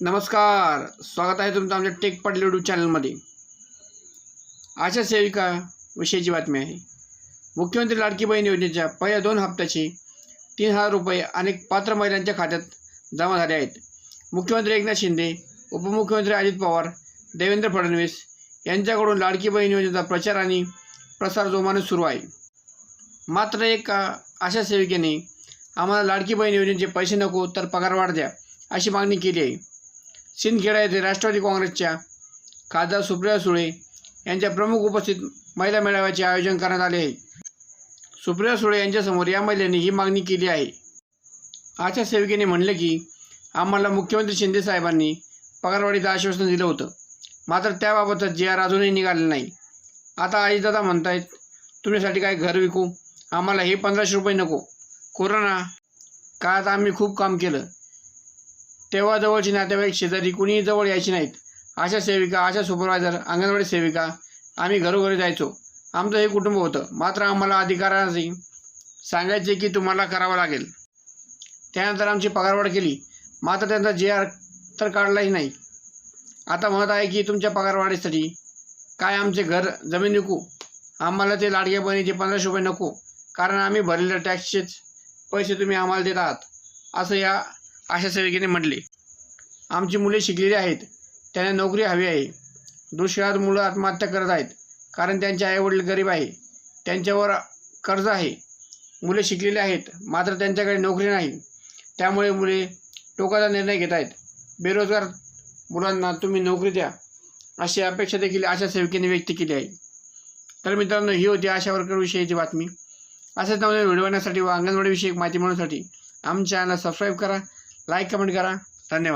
नमस्कार स्वागत आहे तुमचं आमच्या टेक पाटील यूट्यूब चॅनलमध्ये आशा सेविका विषयीची बातमी आहे. मुख्यमंत्री लाडकी बहीण योजनेच्या पहिल्या दोन हप्त्याचे तीन हजार रुपये अनेक पात्र महिलांच्या खात्यात जमा झाले आहेत. मुख्यमंत्री एकनाथ शिंदे उपमुख्यमंत्री अजित पवार देवेंद्र फडणवीस यांच्याकडून लाडकी बहीण योजनेचा प्रचार आणि प्रसार जोमाने सुरू आहे. मात्र एक आशा सेविकेने आम्हाला लाडकी बहीण योजनेचे पैसे नको तर पगारवाढ द्या अशी मागणी केली आहे. सिंदखेडा येथे राष्ट्रवादी काँग्रेसच्या खासदार सुप्रिया सुळे यांच्या प्रमुख उपस्थित महिला मेळाव्याचे आयोजन करण्यात आले आहे. सुप्रिया सुळे यांच्यासमोर या महिलांनी ही मागणी केली आहे. आशा सेविकेने म्हणले की आम्हाला मुख्यमंत्री शिंदेसाहेबांनी पगारवाढीचं आश्वासन दिलं होतं. मात्र त्याबाबतचा जे आर अजूनही निघालेला नाही. आता आईदादा म्हणतायत तुमच्यासाठी काय घर विकू? आम्हाला हे पंधराशे रुपये नको. कोरोना काळात आम्ही खूप काम केलं. तेव्हा जवळची नातेवाईक शेजारी कुणीही जवळ यायची नाहीत. आशा सेविका आशा सुपरवायझर अंगणवाडी सेविका आम्ही घरोघरी जायचो. आमचं हे कुटुंब होतं. मात्र आम्हाला अधिकारांनी सांगायचे की तुम्हाला करावं लागेल. त्यानंतर आमची पगारवाढ केली. मात्र त्यांचा जे आर तर काढलाही नाही. आता म्हणत आहे की तुमच्या पगारवाढीसाठी काय आमचे घर जमीन विकू? आम्हाला ते लाडक्या बहिणीचे पंधराशे रुपये नको. कारण आम्ही भरलेल्या टॅक्सचेच पैसे तुम्ही आम्हाला देत आहात. असं या आशा सेविकेने म्हटले. आमची मुले शिकलेली आहेत. त्यांना नोकरी हवी आहे. दुष्काळात मुलं आत्महत्या करत आहेत. कारण त्यांचे आईवडील गरीब आहे. त्यांच्यावर कर्ज आहे. मुले शिकलेली आहेत. मात्र त्यांच्याकडे नोकरी नाही. त्यामुळे मुले टोकाचा निर्णय घेत आहेत. बेरोजगार मुलांना तुम्ही नोकरी द्या. अशी अपेक्षा देखील आशा सेविकेने व्यक्त केली आहे. तर मित्रांनो ही होती आशा वर्करविषयीची बातमी. असेच नवनवीन व्हिडिओ बनवण्यासाठी व अंगणवाडीविषयक माहिती मिळवण्यासाठी आमच्या चॅनलला सबस्क्राईब करा. लाईक कमेंट करा धन्यवाद